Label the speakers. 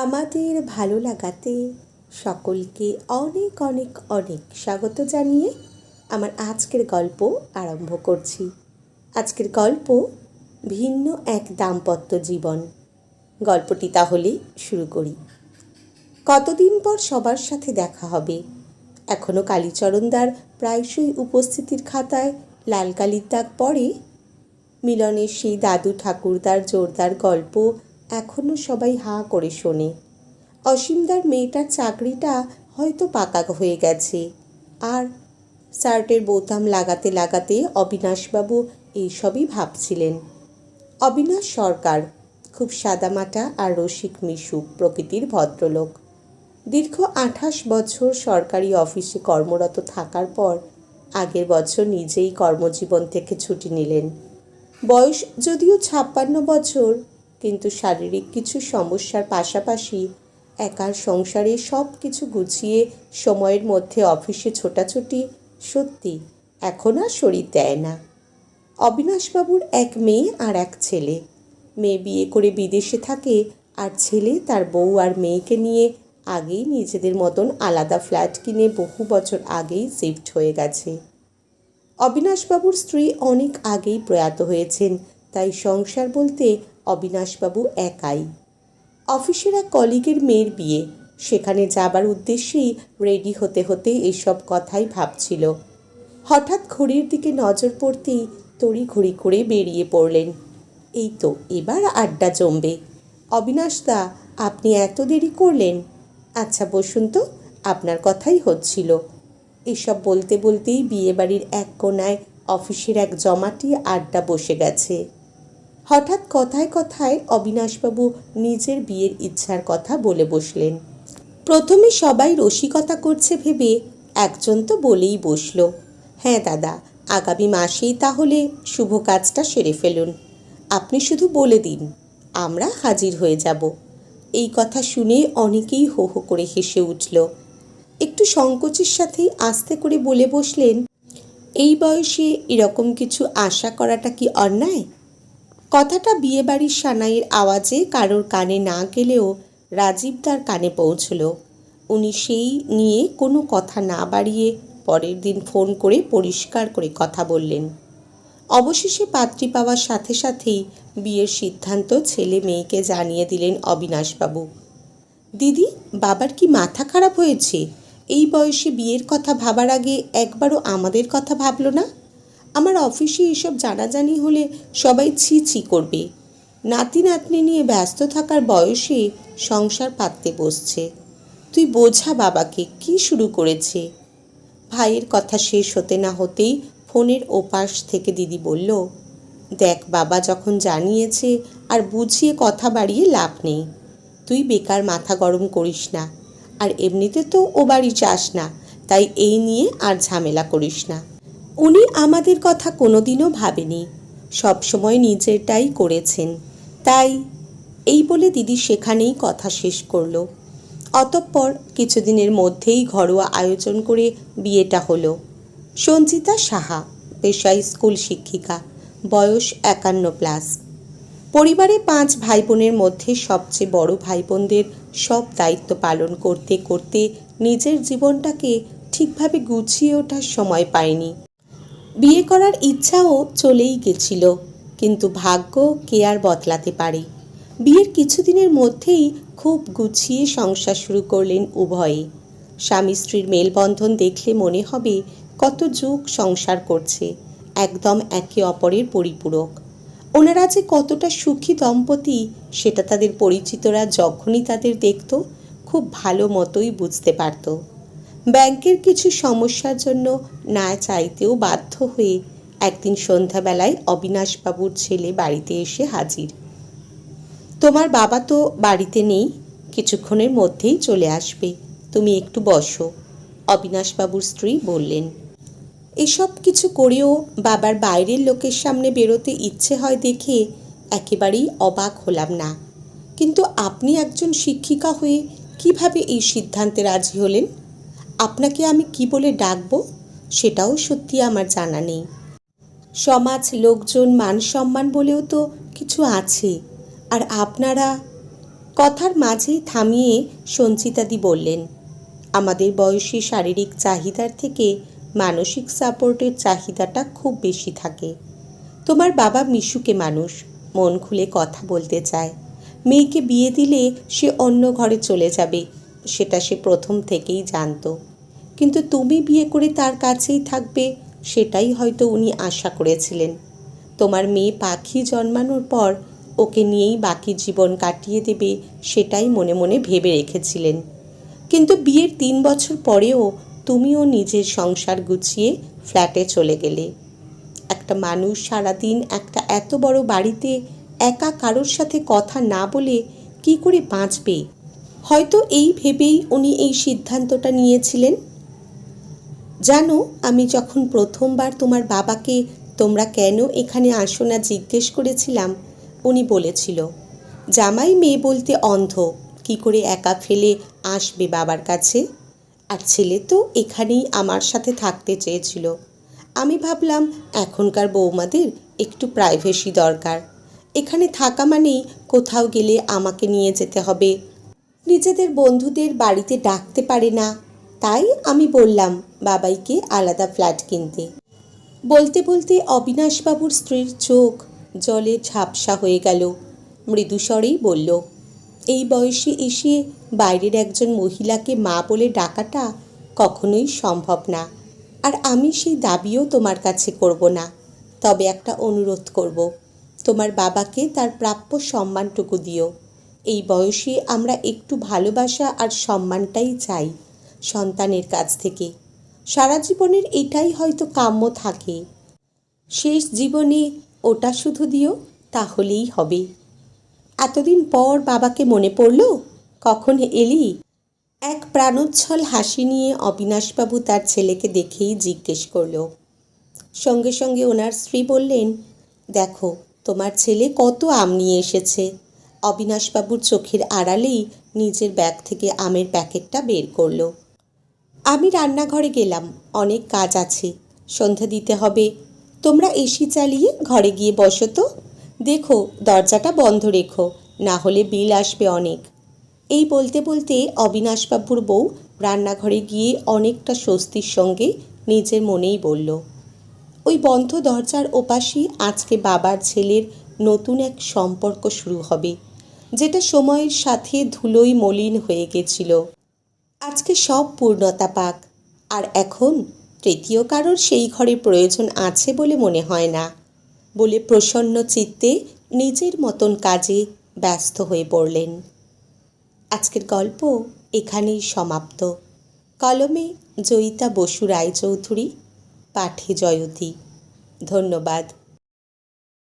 Speaker 1: আমাদের ভালো লাগাতে সকলকে অনেক অনেক অনেক স্বাগত জানিয়ে আমার আজকের গল্প আরম্ভ করছি। আজকের গল্প ভিন্ন এক দাম্পত্য জীবন। গল্পটি তাহলে শুরু করি। কতদিন পর সবার সাথে দেখা হবে? এখনও কালীচরণদার প্রায়শই উপস্থিতির খাতায় লাল কালির দাগ পড়ে? মিলনের সেই দাদু ঠাকুরদার জোরদার গল্প এখনও সবাই হাঁ করে শোনে। অসীমদার মেয়েটার চাকরিটা হয়তো পাকা হয়ে গেছে। আর শার্টের বোতাম লাগাতে লাগাতে অবিনাশবাবু এইসবই ভাবছিলেন। অবিনাশ সরকার, খুব সাদামাটা আর রসিক মিশুক প্রকৃতির ভদ্রলোক। দীর্ঘ আঠাশ বছর সরকারি অফিসে কর্মরত থাকার পর আগের বছর নিজেই কর্মজীবন থেকে ছুটি নিলেন। বয়স যদিও ছাপ্পান্ন বছর কিন্তু শারীরিক কিছু সমস্যার পাশাপাশি একার সংসারে সব কিছু গুছিয়ে সময়ের মধ্যে অফিসে ছোটাছুটি সত্যি এখন আর শরীর দেয় না। অবিনাশবাবুর এক মেয়ে আর এক ছেলে। মেয়ে বিয়ে করে বিদেশে থাকে আর ছেলে তার বউ আর মেয়েকে নিয়ে আগেই নিজেদের মতন আলাদা ফ্ল্যাট কিনে বহু বছর আগেই শিফট হয়ে গেছে। অবিনাশবাবুর স্ত্রী অনেক আগেই প্রয়াত হয়েছেন, তাই সংসার বলতে অবিনাশবাবু একাই। অফিসের এক কলিগের মেয়ের বিয়ে। সেখানে যাবার উদ্দেশ্যেই রেডি হতে হতে এসব কথাই ভাবছিল। হঠাৎ ঘড়ির দিকে নজর পড়তেই তড়ি ঘড়ি করে বেরিয়ে পড়লেন। এই তো, এবার আড্ডা জমবে। অবিনাশদা আপনি এত দেরি করলেন? আচ্ছা বসুন তো, আপনার কথাই হচ্ছিল। এসব বলতে বলতেই বিয়েবাড়ির এক কোনায় অফিসের এক জমাটি আড্ডা বসে গেছে। হঠাৎ কথায় কথায় অবিনাশবাবু নিজের বিয়ের ইচ্ছার কথা বলে বসলেন। প্রথমে সবাই রসিকতা করছে ভেবে একজন তো বলেই বসল। হ্যাঁ দাদা, আগামী মাসেই তাহলে শুভ কাজটা সেরে ফেলুন। আপনি শুধু বলে দিন, আমরা হাজির হয়ে যাব। এই কথা শুনে অনেকেই হো হো করে হেসে উঠল। একটু সংকোচের সাথেই আস্তে করে বলে বসলেন, এই বয়সে এরকম কিছু আশা করাটা কি অন্যায়? কথাটা বিয়েবাড়ির সানাইয়ের আওয়াজে কারোর কানে না গেলেও রাজীবদার কানে পৌঁছল। উনি সেই নিয়ে কোনো কথা না বাড়িয়ে পরের দিন ফোন করে পরিষ্কার করে কথা বললেন। অবশেষে পাত্রী পাওয়ার সাথে সাথেই বিয়ের সিদ্ধান্ত ছেলে মেয়েকে জানিয়ে দিলেন অবিনাশবাবু। দিদি, বাবার কি মাথা খারাপ হয়েছে? এই বয়সে বিয়ের কথা ভাবার আগে একবারও আমাদের কথা ভাবলো না? আমার অফিসে এসব জানাজানি হলে সবাই ছি ছি করবে। নাতি নাতনি নিয়ে ব্যস্ত থাকার বয়সে সংসার পাততে বসছে। তুই বোঝা বাবাকে কি শুরু করেছে? ভাইয়ের কথা শেষ হতে না হতেই ফোনের ওপাশ থেকে দিদি বলল, দেখ বাবা যখন জানিয়েছে আর বুঝিয়ে কথা বাড়িয়ে লাভ নেই। তুই বেকার মাথা গরম করিস না। আর এমনিতে তো ও বাড়ি চাস না, তাই এই নিয়ে আর ঝামেলা করিস না। উনি আমাদের কথা কোনোদিনও ভাবেনি। সবসময় নিজেরটাই করেছেন। তাই এই বলে দিদি সেখানেই কথা শেষ করল। অতঃপর কিছুদিনের মধ্যেই ঘরোয়া আয়োজন করে বিয়েটা হলো। সঞ্চিতা সাহা, পেশায় স্কুল শিক্ষিকা, বয়স একান্ন প্লাস। পরিবারে পাঁচ ভাই বোনের মধ্যে সবচেয়ে বড় ভাই বোনদের সব দায়িত্ব পালন করতে করতে নিজের জীবনটাকে ঠিকভাবে গুছিয়ে ওঠার সময় পায়নি। বিয়ে করার ইচ্ছাও চলেই গেছিল, কিন্তু ভাগ্য কে আর বদলাতে পারে? বিয়ের কিছুদিনের মধ্যেই খুব গুছিয়ে সংসার শুরু করলেন উভয়ে। স্বামী স্ত্রীর মেলবন্ধন দেখলে মনে হবে কত যুগ সংসার করছে, একদম একে অপরের পরিপূরক। ওনারা যে কতটা সুখী দম্পতি, সেটা তাদের পরিচিতরা যখনই তাদের দেখত, খুব ভালো মতোই বুঝতে পারত। ব্যাংকের কিছু সমস্যার জন্য না চাইতেও বাধ্য হয়ে একদিন সন্ধ্যাবেলায় অবিনাশবাবুর ছেলে বাড়িতে এসে হাজির। তোমার বাবা তো বাড়িতে নেই, কিছুক্ষণের মধ্যেই চলে আসবে। তুমি একটু বসো, অবিনাশবাবুর স্ত্রী বললেন। এসব কিছু করেও বাবার বাইরের লোকের সামনে বেরোতে ইচ্ছে হয় দেখে একেবারেই অবাক হলাম না। কিন্তু আপনি একজন শিক্ষিকা হয়ে কীভাবে এই সিদ্ধান্তে রাজি হলেন? আপনাকে আমি কি বলে ডাকবো? সেটাও সত্যি আমার জানা নেই। সমাজ, লোকজন, মান সম্মান বলেও তো কিছু আছে। আর আপনারা কথার মাঝেই থামিয়ে সঞ্চিতাদি বললেন, আমাদের বয়সী শারীরিক চাহিদার থেকে মানসিক সাপোর্টের চাহিদাটা খুব বেশি থাকে। তোমার বাবা মিশুকে মানুষ, মন খুলে কথা বলতে চায়। মেয়েকে বিয়ে দিলে সে অন্য ঘরে চলে যাবে, সেটা সে প্রথম থেকেই জানতো। কিন্তু তুমি বিয়ে করে তার কাছেই থাকবে, সেটাই হয়তো উনি আশা করেছিলেন। তোমার মেয়ে পাখি জন্মানোর পর ওকে নিয়েই বাকি জীবন কাটিয়ে দেবে, সেটাই মনে মনে ভেবে রেখেছিলেন। কিন্তু বিয়ের তিন বছর পরেও তুমিও নিজের সংসার গুছিয়ে ফ্ল্যাটে চলে গেলে। একটা মানুষ সারাদিন একটা এত বড় বাড়িতে একা কারোর সাথে কথা না বলে কি করে বাঁচবে? হয়তো এই ভেবেই উনি এই সিদ্ধান্তটা নিয়েছিলেন। জানো, আমি যখন প্রথমবার তোমার বাবাকে তোমরা কেন এখানে আসো না জিজ্ঞেস করেছিলাম, উনি বলেছিল, জামাই মেয়ে বলতে অন্ধ, কি করে একা ফেলে আসবে বাবার কাছে? আর ছেলে তো এখানেই আমার সাথে থাকতে চেয়েছিল। আমি ভাবলাম, এখনকার বৌমাদের একটু প্রাইভেসি দরকার। এখানে থাকা মানেই কোথাও গেলে আমাকে নিয়ে যেতে হবে। নিজেদের বন্ধুদের বাড়িতে ডাকতে পারে না তাই আমি বললাম, বাবাইকে আলাদা ফ্ল্যাট কিনতে। বলতে বলতে অবিনাশবাবুর স্ত্রীর চোখ জলে ঝাপসা হয়ে গেল। মৃদুস্বরেই বলল, এই বয়সে এসে বাইরের একজন মহিলাকে মা বলে ডাকাটা কখনোই সম্ভব না। আর আমি সেই দাবিও তোমার কাছে করব না। তবে একটা অনুরোধ করব, তোমার বাবাকে তার প্রাপ্য সম্মানটুকু দিও। এই বয়সে আমরা একটু ভালোবাসা আর সম্মানটাই চাই। সন্তানের কাছ থেকে। সারা জীবনের এটাই হয়তো কাম্য থাকে। শেষ জীবনে ওটা শুধু দিও, তাহলেই হবে। এতদিন পর বাবাকে মনে পড়ল, কখন এলি? এক প্রাণোচ্ছল হাসি নিয়ে অবিনাশবাবু তার ছেলেকে দেখেই জিজ্ঞেস করল। সঙ্গে সঙ্গে ওনার স্ত্রী বললেন, দেখো, তোমার ছেলে কত আম নিয়ে এসেছে। অবিনাশবাবুর চোখের আড়ালেই নিজের ব্যাগ থেকে আমের প্যাকেটটা বের করল। আমি রান্নাঘরে গেলাম, অনেক কাজ আছে। সন্ধে দিতে হবে। তোমরা এসি চালিয়ে ঘরে গিয়ে বসো তো। দেখো, দরজাটা বন্ধ রেখো, না হলে বিল আসবে অনেক। এই বলতে বলতে অবিনাশবাবুর বউ রান্নাঘরে গিয়ে অনেকটা স্বস্তির সঙ্গে নিজের মনেই বলল, ওই বন্ধ দরজার ওপাশেই আজকে বাবার ছেলের নতুন এক সম্পর্ক শুরু হবে, যেটা সময়ের সাথে ধুলোই মলিন হয়ে গেছিল। আজকে সব পূর্ণতা পাক। আর এখন তৃতীয় কারোর সেই ঘরে প্রয়োজন আছে বলে মনে হয় না, বলে প্রসন্ন চিত্তে নিজের মতন কাজে ব্যস্ত হয়ে পড়লেন। আজকের গল্প এখানেই সমাপ্ত। কলমে জয়িতা বসু রায়চৌধুরী, পাঠে জয়তী। ধন্যবাদ।